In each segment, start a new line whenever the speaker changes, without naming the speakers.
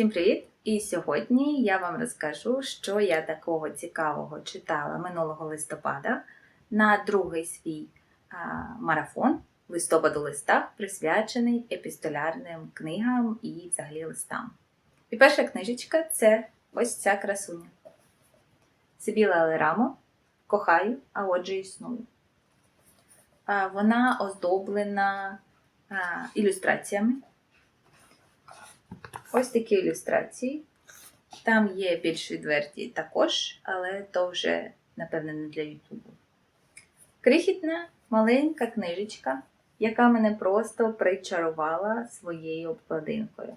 Всім привіт! І сьогодні я вам розкажу, що я такого цікавого читала минулого листопада на другий свій а, марафон листопад у листах, присвячений епістолярним книгам і взагалі листам. І перша книжечка це ось ця красуня. Сибіла Алерамо Кохаю, а отже існую. А, Вона оздоблена а, ілюстраціями. Ось такі ілюстрації. Там є більш відверті також, але то вже, напевне, не для Ютубу. Крихітна маленька книжечка, яка мене просто причарувала своєю обкладинкою.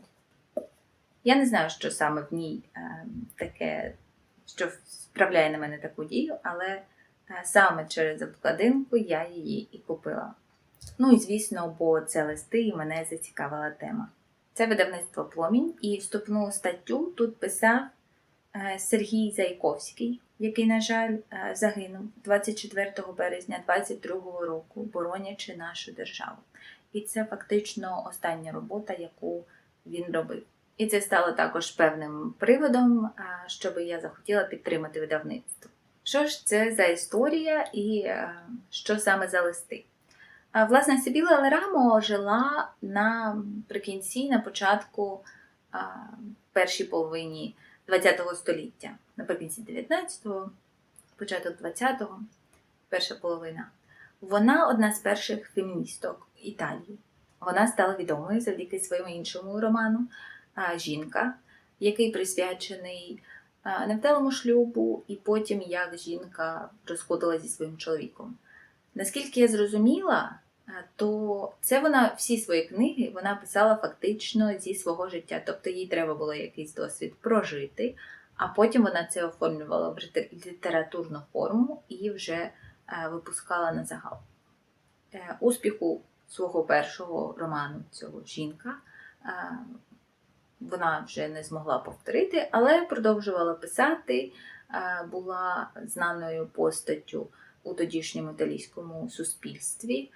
Я не знаю, що саме в ній е, таке, що справляє на мене таку дію, але е, саме через обкладинку я її і купила. Ну і звісно, бо це листи і мене зацікавила тема. Це видавництво Пломінь, і вступну статтю тут писав е, Сергій Зайковський, який, на жаль, е, загинув 24 березня 22 року, боронячи нашу державу. І це фактично остання робота, яку він робив. І це стало також певним приводом, е, щоб я захотіла підтримати видавництво. Що ж це за історія і що саме за листи? Власне, Сибіла Лерамо жила наприкінці, на початку першій половині ХХ століття, наприкінці 19-го, початок 20-го, перша половина. Вона одна з перших феміністок Італії. Вона стала відомою завдяки своєму іншому роману Жінка, який присвячений невдалому шлюбу, і потім як жінка розходила зі своїм чоловіком. Наскільки я зрозуміла, то це вона всі свої книги вона писала фактично зі свого життя. Тобто їй треба було якийсь досвід прожити, а потім вона це оформлювала в літературну форму і вже випускала на загал. Е, успіху свого першого роману цього жінка вона вже не змогла повторити, але продовжувала писати, була знаною постаттю у тодішньому італійському суспільстві,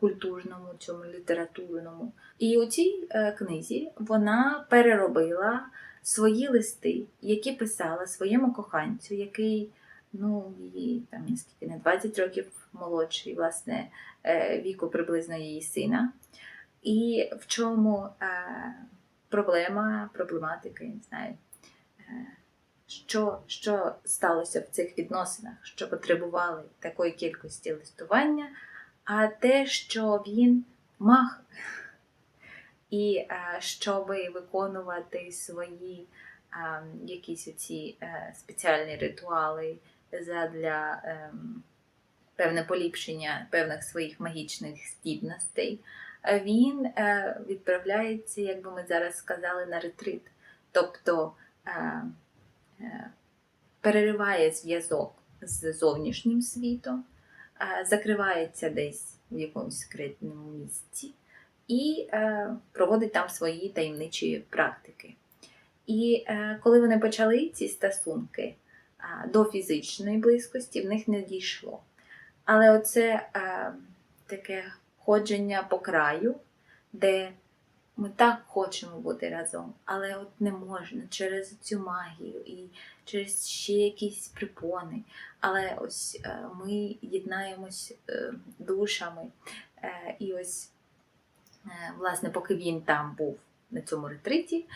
культурному, цьому літературному. І у цій е, книзі вона переробила свої листи, які писала своєму коханцю, який ну, її там наскільки не 20 років молодший, власне, е, віку приблизно її сина. І в чому е, проблема, проблематика, я не знаю що що сталося в цих відносинах, що потребували такої кількості листування, а те, що він маг, і щоб виконувати свої якісь оці е, спеціальні ритуали для певне поліпшення певних своїх магічних здібностей, він е, відправляється, як би ми зараз сказали, на ретрит. Тобто е, Е, перериває зв'язок з зовнішнім світом, е, закривається десь в якомусь секретному місці і е, проводить там свої таємничі практики. І коли вони почали ці стосунки до фізичної близькості, в них не дійшло. Але оце таке ходження по краю, де ми так хочемо бути разом, але от не можна через цю магію і через ще якісь припони. Але ось е, ми єднаємось е, душами. Е, і ось, власне, поки він там був на цьому ретриті,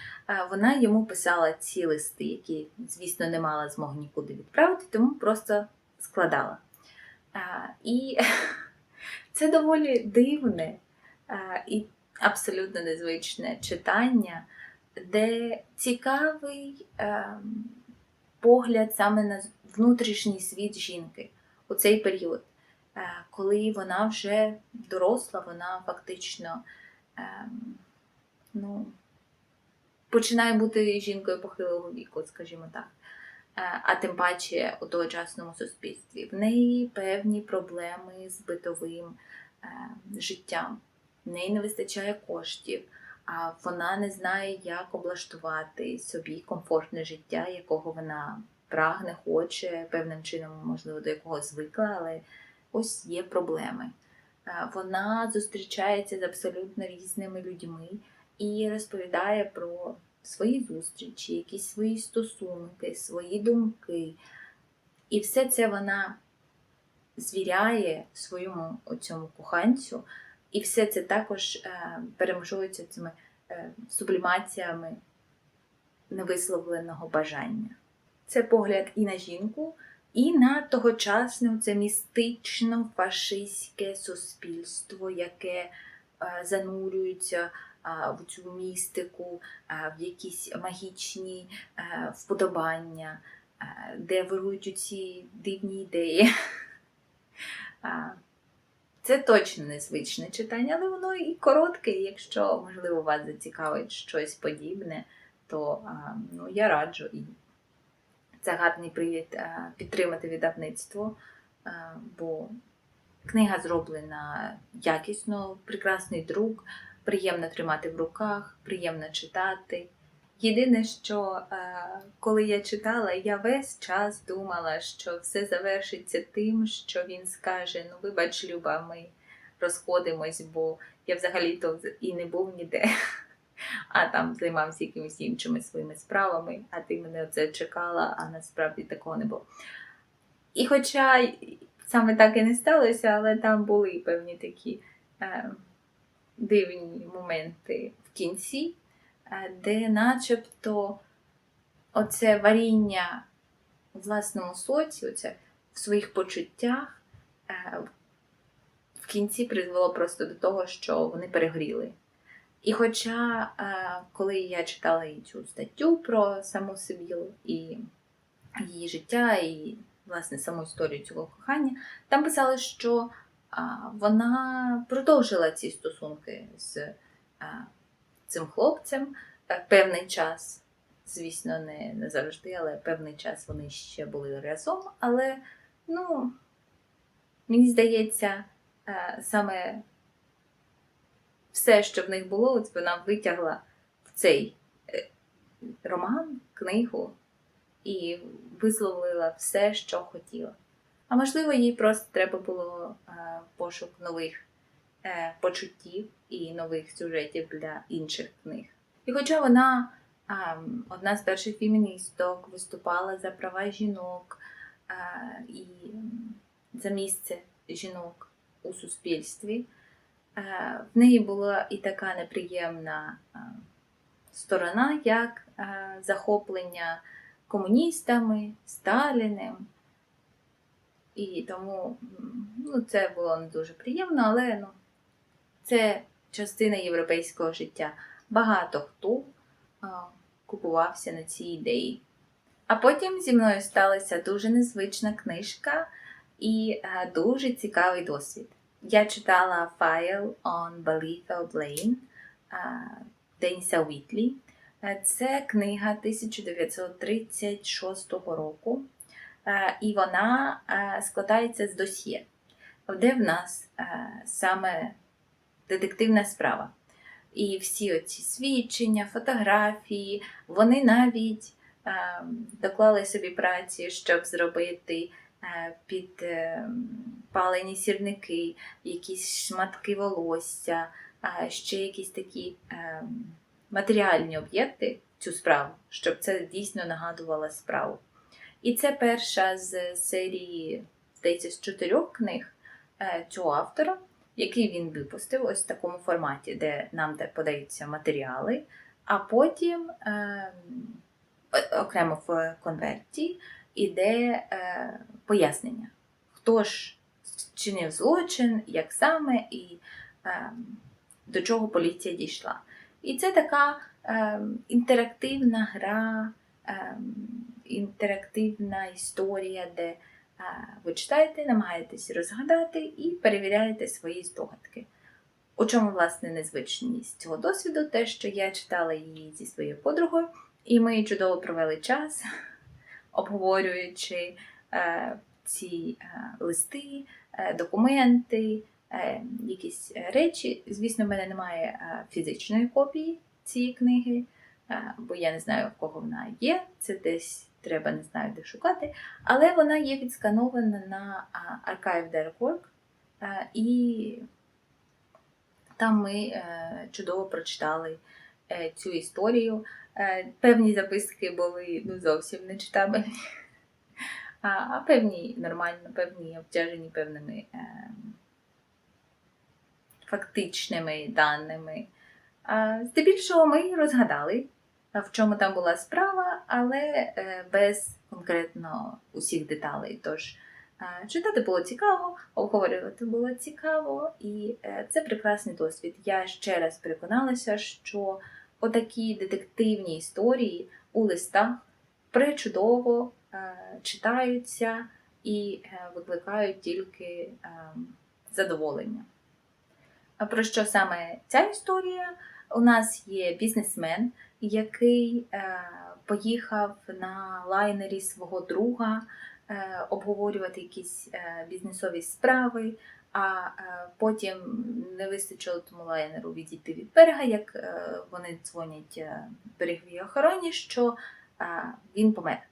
вона йому писала ці листи, які, звісно, не мала змоги нікуди відправити, тому просто складала. І це доволі дивне. І абсолютно незвичне читання, де цікавий е, погляд саме на внутрішній світ жінки у цей період, е, коли вона вже доросла, вона фактично е, ну, починає бути жінкою похилого віку, скажімо так. Е, а тим паче у тогочасному суспільстві. В неї певні проблеми з битовим е, життям в неї не вистачає коштів, а вона не знає, як облаштувати собі комфортне життя, якого вона прагне, хоче, певним чином, можливо, до якого звикла, але ось є проблеми. Вона зустрічається з абсолютно різними людьми і розповідає про свої зустрічі, якісь свої стосунки, свої думки. І все це вона звіряє своєму цьому коханцю, і все це також е, перемежується цими е, сублімаціями невисловленого бажання. Це погляд і на жінку, і на тогочасне це містично фашистське суспільство, яке е, занурюється в цю містику, в якісь магічні вподобання, де вирують ці дивні ідеї. Це точно незвичне читання, але воно і коротке. і Якщо, можливо, вас зацікавить щось подібне, то ну, я раджу і це гарний привід підтримати видавництво, бо книга зроблена якісно, прекрасний друк, приємно тримати в руках, приємно читати. Єдине, що е, коли я читала, я весь час думала, що все завершиться тим, що він скаже: Ну, вибач, Люба, ми розходимось, бо я взагалі-то і не був ніде, а там займався якимись іншими своїми справами, а ти мене оце чекала, а насправді такого не було. І хоча саме так і не сталося, але там були певні такі е, дивні моменти в кінці де начебто оце варіння в власному соці, оце в своїх почуттях, е, в кінці призвело просто до того, що вони перегріли. І хоча, е, коли я читала і цю статтю про саму Сибілу і її життя, і власне саму історію цього кохання, там писали, що вона продовжила ці стосунки з цим хлопцем е, певний час. Звісно, не, не завжди, але певний час вони ще були разом. Але, ну, мені здається, е, саме все, що в них було, от вона витягла в цей е, роман, книгу і висловила все, що хотіла. А можливо, їй просто треба було е, пошук нових почуттів і нових сюжетів для інших книг. І хоча вона е, одна з перших феміністок виступала за права жінок е, і за місце жінок у суспільстві, е, в неї була і така неприємна е, сторона, як е, захоплення комуністами, Сталіним. І тому ну, це було не дуже приємно, але ну, це частина європейського життя. Багато хто купувався на ці ідеї. А потім зі мною сталася дуже незвична книжка і а, дуже цікавий досвід. Я читала файл on Balitho Blaine а, Деніса Уітлі. Е, Це книга 1936 року. Е, і вона е, складається з досьє, де в нас е, саме детективна справа. І всі оці свідчення, фотографії, вони навіть доклали собі праці, щоб зробити підпалені сірники, якісь шматки волосся, ще якісь такі матеріальні об'єкти цю справу, щоб це дійсно нагадувало справу. І це перша з серії, здається, з чотирьох книг е, цього автора, який він випустив ось в такому форматі, де нам де подаються матеріали, а потім е, окремо в конверті іде е, пояснення, хто ж чинив злочин, як саме і е, до чого поліція дійшла. І це така е, інтерактивна гра. Е, інтерактивна історія, де ви читаєте, намагаєтесь розгадати і перевіряєте свої здогадки. У чому, власне, незвичність цього досвіду, те, що я читала її зі своєю подругою, і ми чудово провели час, обговорюючи е, ці е, листи, е, документи, е, якісь речі. Звісно, в мене немає е, фізичної копії цієї книги, е, бо я не знаю, в кого вона є. Це десь треба не знаю, де шукати. Але вона є відсканована на archive.org, і там ми е, чудово прочитали е, цю історію. Е, Певні записки були ну, зовсім нечитабельні, а, певні нормально, певні обтяжені певними фактичними даними. Здебільшого ми розгадали, в чому там була справа, але е, без конкретно усіх деталей. Тож е, читати було цікаво, обговорювати було цікаво, і е, це прекрасний досвід. Я ще раз переконалася, що отакі детективні історії у листах пречудово читаються і викликають тільки задоволення. А про що саме ця історія? У нас є бізнесмен, який е, поїхав на лайнері свого друга е, обговорювати якісь е, бізнесові справи, а потім не вистачило тому лайнеру відійти від берега, як вони дзвонять береговій охороні, що він помер.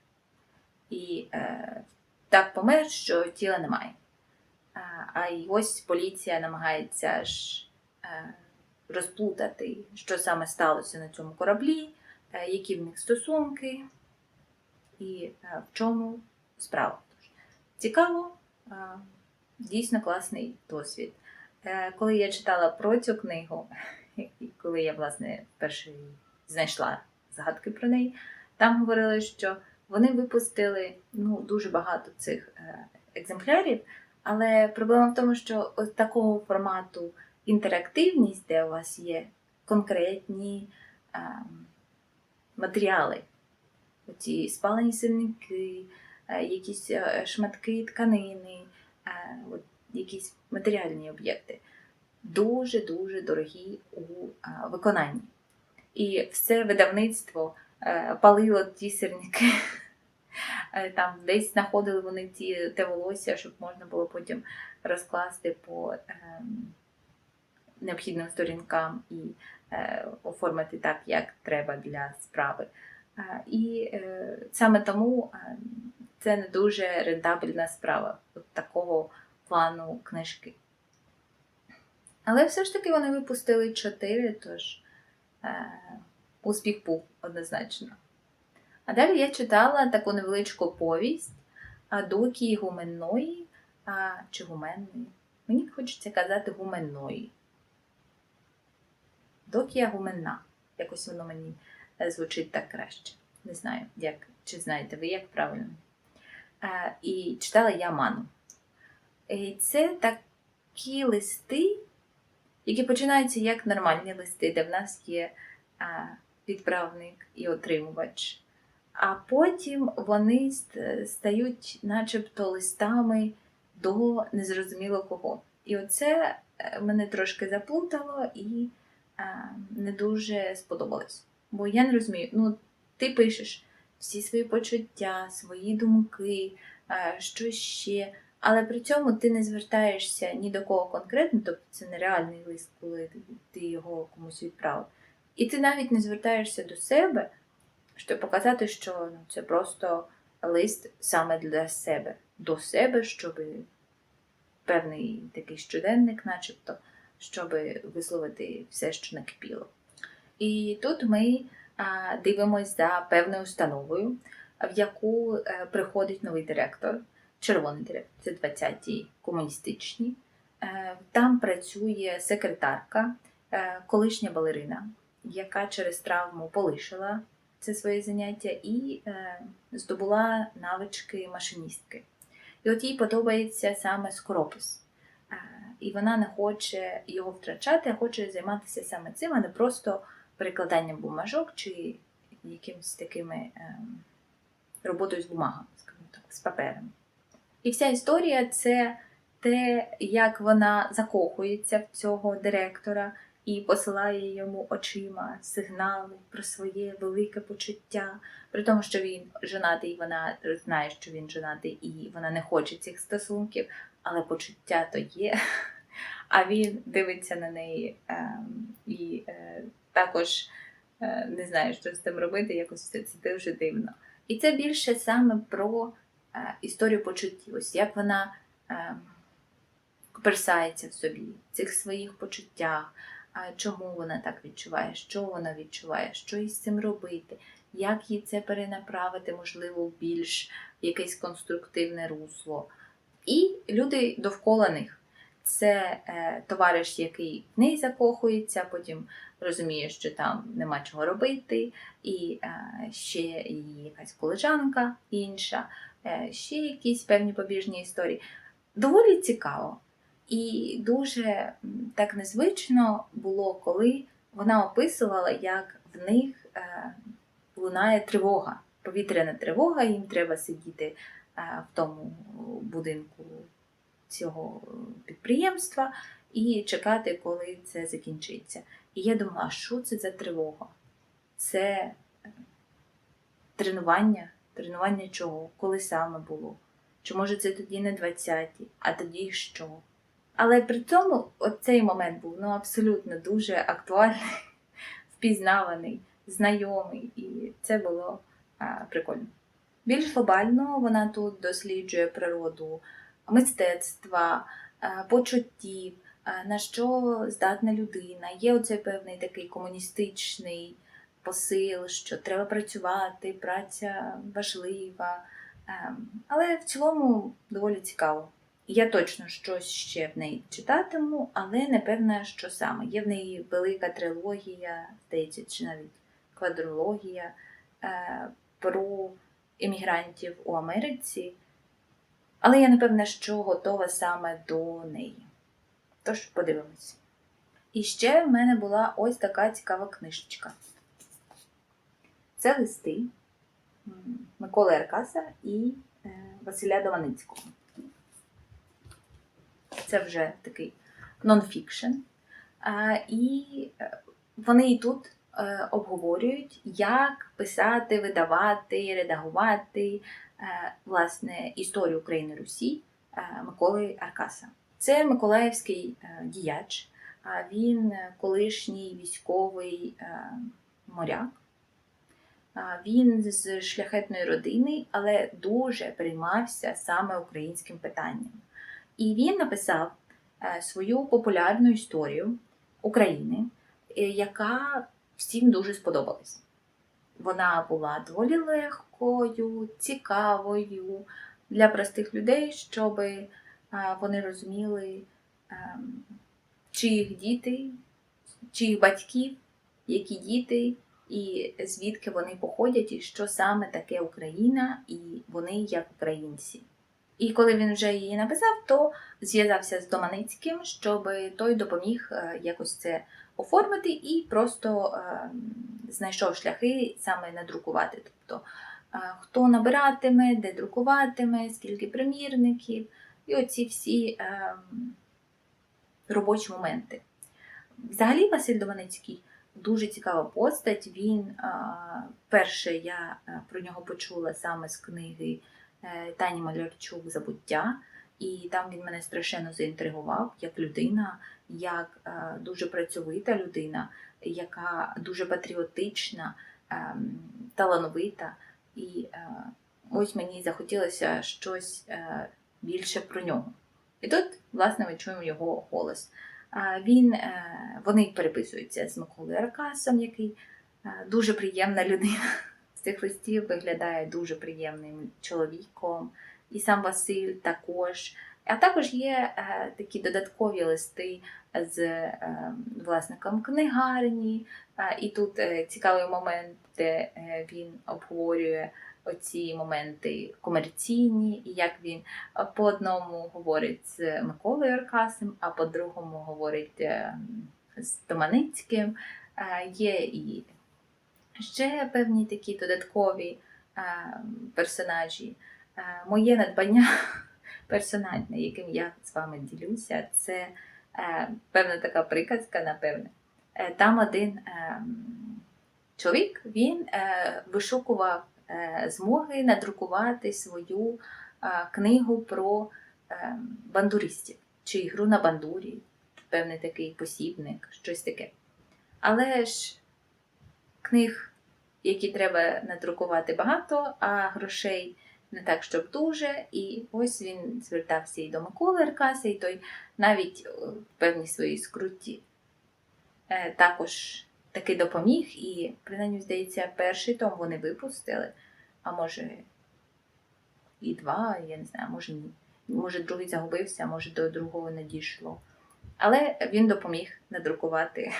І так помер, що тіла немає. А, й ось поліція намагається ж розплутати, що саме сталося на цьому кораблі, е, які в них стосунки і е, в чому справа. Цікаво, е, дійсно класний досвід. Коли я читала про цю книгу, і коли я власне вперше знайшла згадки про неї, там говорили, що вони випустили ну, дуже багато цих екземплярів. Але проблема в тому, що такого формату інтерактивність, де у вас є конкретні ем, матеріали, оці спалені сирники, е, якісь е, шматки тканини, е, от, якісь матеріальні об'єкти, дуже-дуже дорогі у е, виконанні. І все видавництво е, палило ті сирники. Е, Там десь знаходили вони ті те волосся, щоб можна було потім розкласти по ем, необхідним сторінкам і е, оформити так, як треба для справи. Е, і е, саме тому це не дуже рентабельна справа от такого плану книжки. Але все ж таки вони випустили чотири, тож успіх був однозначно. А далі я читала таку невеличку повість а, гуменної чи гуменної. Мені хочеться казати гуменної. Докія гуменна. Якось воно мені е, звучить так краще. Не знаю, як, чи знаєте ви, як правильно. А, і читала я ману. І це такі листи, які починаються як нормальні листи, де в нас є а, відправник і отримувач. А потім вони стають начебто листами до незрозуміло кого. І оце е, мене трошки заплутало і е, не дуже сподобалось. Бо я не розумію, ну ти пишеш всі свої почуття, свої думки, е, що ще, але при цьому ти не звертаєшся ні до кого конкретно, тобто це нереальний лист, коли ти його комусь відправив. І ти навіть не звертаєшся до себе щоб показати, що ну, це просто лист саме для себе, до себе, щоб певний такий щоденник, начебто, щоб висловити все, що накипіло. І тут ми дивимося за певною установою, в яку е, приходить новий директор, червоний директор, це 20-ті комуністичні. Е, Там працює секретарка, е, колишня балерина, яка через травму полишила це своє заняття і здобула навички машиністки. І от їй подобається саме скоропис. І вона не хоче його втрачати, а хоче займатися саме цим, а не просто перекладанням бумажок чи якимось такими е, роботою з бумагами, скажімо так, з паперами. І вся історія це те, як вона закохується в цього директора і посилає йому очима сигнали про своє велике почуття, при тому, що він женатий, вона знає, що він женатий, і вона не хоче цих стосунків, але почуття то є. А він дивиться на неї ем, і е, також е, не знає, що з цим робити, якось це, дуже дивно. І це більше саме про е, історію почуттів, ось як вона е, коперсається в собі, в цих своїх почуттях, чому вона так відчуває, що вона відчуває, що їй з цим робити, як їй це перенаправити, можливо, в більш якесь конструктивне русло. І люди довкола них. Це е, товариш, який в неї закохується, потім розуміє, що там нема чого робити, і е, ще її якась колежанка інша, е, ще якісь певні побіжні історії. Доволі цікаво. І дуже так незвично було, коли вона описувала, як в них е, лунає тривога, повітряна тривога, їм треба сидіти в тому будинку цього підприємства і чекати, коли це закінчиться. І я думала, що це за тривога? Це е, тренування, тренування чого, коли саме було? Чи може це тоді не 20-ті, а тоді що? Але при цьому цей момент був ну, абсолютно дуже актуальний, впізнаваний, знайомий, і це було а, прикольно. Більш глобально вона тут досліджує природу мистецтва, е, почуттів, е, на що здатна людина. Є оцей певний такий комуністичний посил, що треба працювати, праця важлива. Ем, Але в цілому доволі цікаво. Я точно щось ще в неї читатиму, але не певна, що саме. Є в неї велика трилогія, здається, чи навіть квадрологія е, про іммігрантів у Америці. Але я не певна, що готова саме до неї. Тож подивимось. І ще в мене була ось така цікава книжечка. Це листи Миколи Аркаса і е, Василя Доманицького. Це вже такий нонфікшн. І е, вони і тут обговорюють, як писати, видавати, редагувати е, власне історію України Русі е, Миколи Аркаса. Це миколаївський е, діяч, він е, колишній військовий е, моряк. Він з шляхетної родини, але дуже приймався саме українським питанням. І він написав е, свою популярну історію України, е, яка всім дуже сподобалась. Вона була доволі легкою, цікавою для простих людей, щоб е, вони розуміли, ем, чиїх діти, чиїх батьків, які діти, і звідки вони походять, і що саме таке Україна, і вони як українці. І коли він вже її написав, то зв'язався з Доманицьким, щоб той допоміг е, якось це оформити і просто е, знайшов шляхи саме надрукувати. Тобто, е, хто набиратиме, де друкуватиме, скільки примірників, і оці всі е, робочі моменти. Взагалі, Василь Доманицький дуже цікава постать. Він е, перше я е, про нього почула саме з книги Тані Малярчук Забуття. І там він мене страшенно заінтригував як людина, як е, дуже працьовита людина, яка дуже патріотична, е, талановита. І е, ось мені захотілося щось е, більше про нього. І тут, власне, ми чуємо його голос. Він, вони переписуються з Миколою Аркасом, який дуже приємна людина. З цих листів виглядає дуже приємним чоловіком. І сам Василь також. А також є е, такі додаткові листи з е, власником книгарні. Е, і тут е, цікавий момент, де е, він обговорює оці моменти комерційні, і як він е, по одному говорить з Миколою Аркасом, а по другому говорить е, з Доманицьким. Е, Є і ще певні такі додаткові е, персонажі. Е, Моє надбання персональне, яким я з вами ділюся, це е, певна така приказка, напевне. Е, Там один е, чоловік він вишукував змоги надрукувати свою книгу про е, бандуристів чи ігру на бандурі, певний такий посібник, щось таке. Але ж книг, які треба надрукувати багато, а грошей не так, щоб дуже. І ось він звертався і до Миколи Аркаса, і той навіть е, в певній своїй скруті е, також таки допоміг, і, принаймні, здається, перший том вони випустили, а може і два, я не знаю, може ні. Може, другий загубився, може до другого не дійшло. Але він допоміг надрукувати е,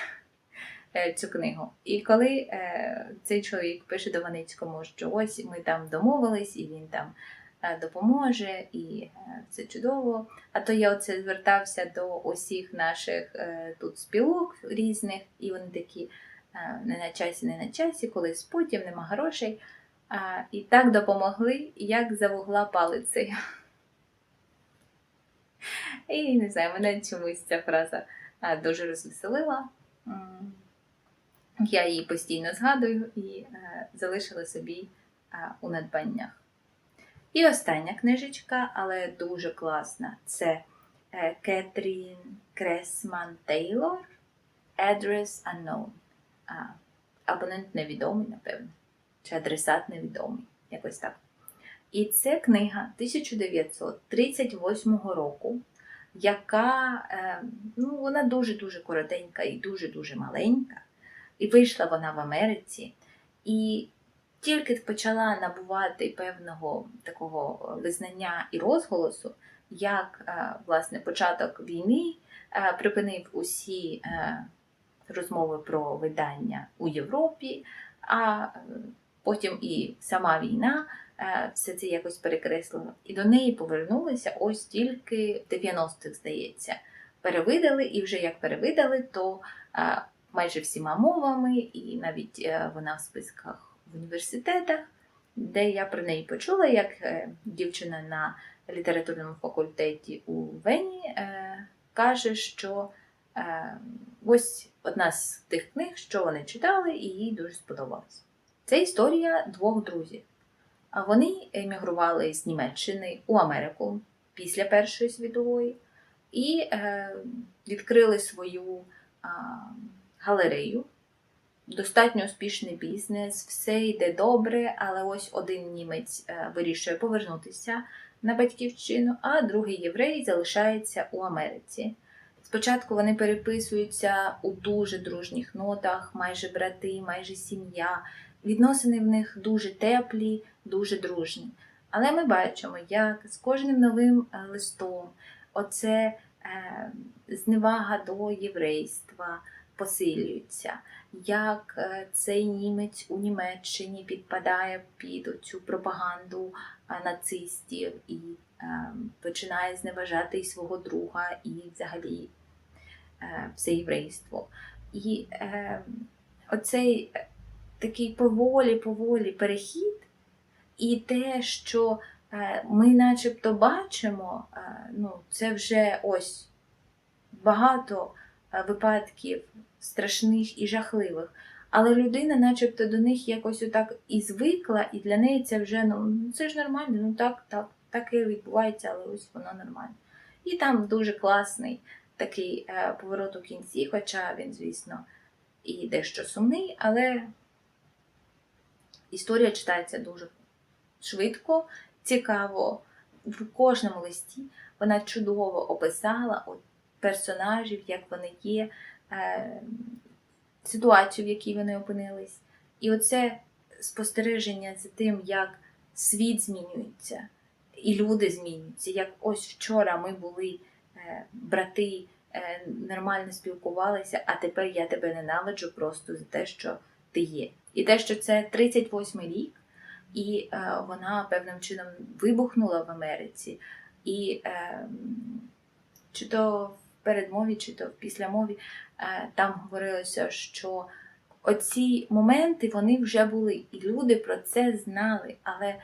цю книгу. І коли е, цей чоловік пише до Ваницькому, що ось ми там домовились, і він там е, допоможе, і е, це чудово. А то я оце звертався до усіх наших е, тут спілок різних, і вони такі е, не на часі, не на часі, колись потім нема грошей. І так допомогли, як за вугла палицею. І не знаю, мене чомусь ця фраза дуже розвеселила. Я її постійно згадую і е, залишила собі а, у надбаннях. І остання книжечка, але дуже класна, це е, Кетрін Кресман Тейлор Address Unknown. Абонент невідомий, напевно, чи адресат невідомий, якось так. І це книга 1938 року, яка е, ну, вона дуже-дуже коротенька і дуже-дуже маленька. І вийшла вона в Америці. І тільки почала набувати певного такого визнання і розголосу, як е, власне початок війни е, припинив усі е, розмови про видання у Європі, а е, потім і сама війна е, все це якось перекреслила. І до неї повернулися ось тільки в 90-х, здається. Перевидали, і вже як перевидали, то е, майже всіма мовами, і навіть е, вона в списках в університетах, де я про неї почула, як е, дівчина на літературному факультеті у Вені е, каже, що ось одна з тих книг, що вони читали, і їй дуже сподобалась. Це історія двох друзів. А вони емігрували з Німеччини у Америку після Першої світової і е, відкрили свою галерею. Достатньо успішний бізнес, все йде добре, але ось один німець е, вирішує повернутися на батьківщину, а другий єврей залишається у Америці. Спочатку вони переписуються у дуже дружніх нотах, майже брати, майже сім'я. Відносини в них дуже теплі, дуже дружні. Але ми бачимо, як з кожним новим е, листом оце е, зневага до єврейства посилюється, як е, цей німець у Німеччині підпадає під цю пропаганду е, нацистів і е, починає зневажати і свого друга, і взагалі все єврейство. І оцей такий поволі-поволі перехід, і те, що ми начебто бачимо, ну, це вже ось багато випадків страшних і жахливих. Але людина, начебто, до них якось отак і звикла, і для неї це вже ну це ж нормально, ну так, так, так і відбувається, але ось воно нормально. І там дуже класний такий е, поворот у кінці, хоча він, звісно, і дещо сумний, але історія читається дуже швидко, цікаво. В кожному листі вона чудово описала от, персонажів, як вони є, ситуацію, в якій вони опинились. І оце спостереження за тим, як світ змінюється, і люди змінюються. Як ось вчора ми були е, брати, е, нормально спілкувалися, а тепер я тебе ненавиджу просто за те, що ти є. І те, що це 38-й рік, і е, вона певним чином вибухнула в Америці. І е, чи то передмові, чи то в післямові е, там говорилося, що оці моменти вони вже були, і люди про це знали, але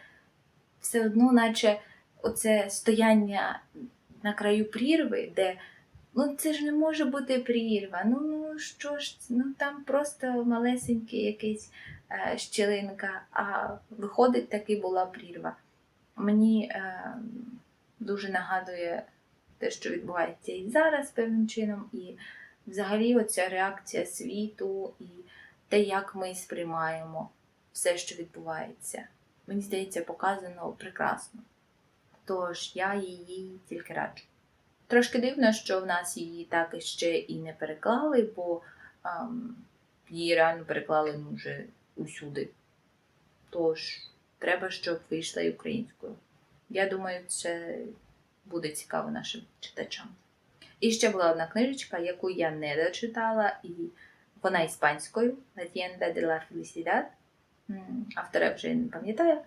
все одно, наче оце стояння на краю прірви, де ну це ж не може бути прірва. Ну ну що ж, ну там просто малесенький якийсь е, щілинка, а виходить, таки була прірва. Мені е, дуже нагадує те, що відбувається і зараз певним чином, і взагалі оця реакція світу, і те, як ми сприймаємо все, що відбувається. Мені здається, показано прекрасно. Тож я її тільки раджу. Трошки дивно, що в нас її так іще і не переклали, бо ам, її реально переклали ну, вже усюди. Тож, треба, щоб вийшла і українською. Я думаю, це буде цікаво нашим читачам. І ще була одна книжечка, яку я не дочитала, і вона іспанською La tienda de la felicidad. Автора вже не пам'ятаю.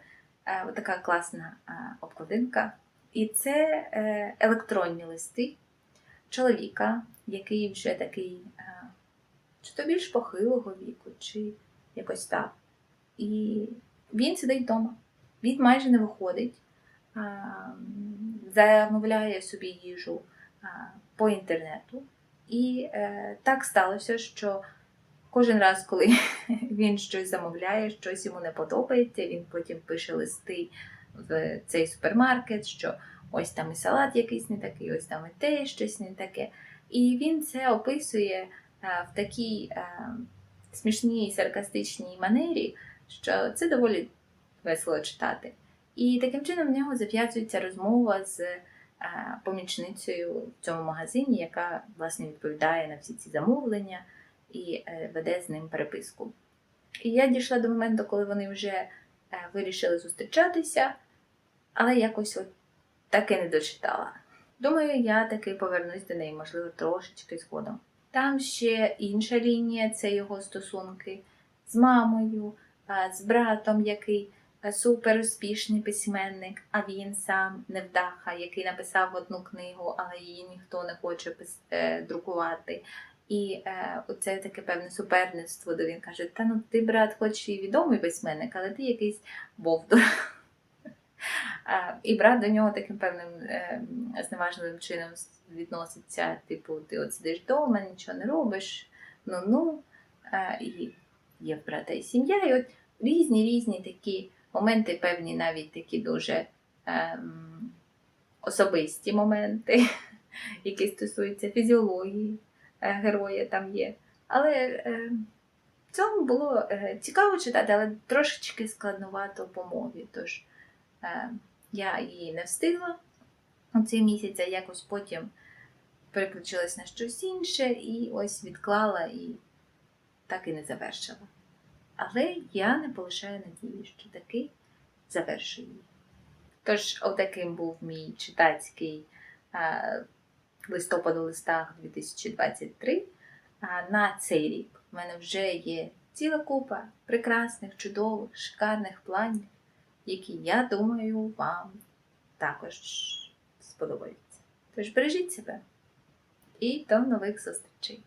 Е, Така класна е, обкладинка. І це е, електронні листи чоловіка, який вже такий, чи то більш похилого віку, чи якось так. І він сидить вдома. Він майже не виходить, замовляє собі їжу по інтернету. І е, так сталося, що кожен раз, коли він щось замовляє, щось йому не подобається, він потім пише листи в цей супермаркет, що ось там і салат якийсь не такий, ось там і те щось не таке. І він це описує е, в такій е, смішній саркастичній манері, що це доволі весело читати. І таким чином в нього зав'язується розмова з е, помічницею в цьому магазині, яка власне відповідає на всі ці замовлення і е, веде з ним переписку. І я дійшла до моменту, коли вони вже е, вирішили зустрічатися, але якось от так не дочитала. Думаю, я таки повернусь до неї, можливо, трошечки згодом. Там ще інша лінія це його стосунки з мамою, з братом, який е, супер успішний письменник, а він сам невдаха, який написав одну книгу, але її ніхто не хоче е, друкувати. І е, оце таке певне суперництво, де він каже: Та ну ти, брат, хоч і відомий письменник, але ти якийсь бовдур. І брат до нього таким певним е, зневажливим чином відноситься, типу, ти от сидиш вдома, нічого не робиш, ну-ну. Е, І є брата і сім'я, і от різні різні такі моменти, певні навіть такі дуже ем, особисті моменти, які стосуються фізіології е, героя там є. Але е, в цьому було е, цікаво читати, але трошечки складновато по мові. Тож е, я її не встигла у місяць, а якось потім переключилась на щось інше і ось відклала і так і не завершила. Але я не полишаю надії, що таки завершую її. Тож, отаким був мій читацький е, листопад у листах 2023. А на цей рік в мене вже є ціла купа прекрасних, чудових, шикарних планів, які, я думаю, вам також сподобаються. Тож бережіть себе і до нових зустрічей!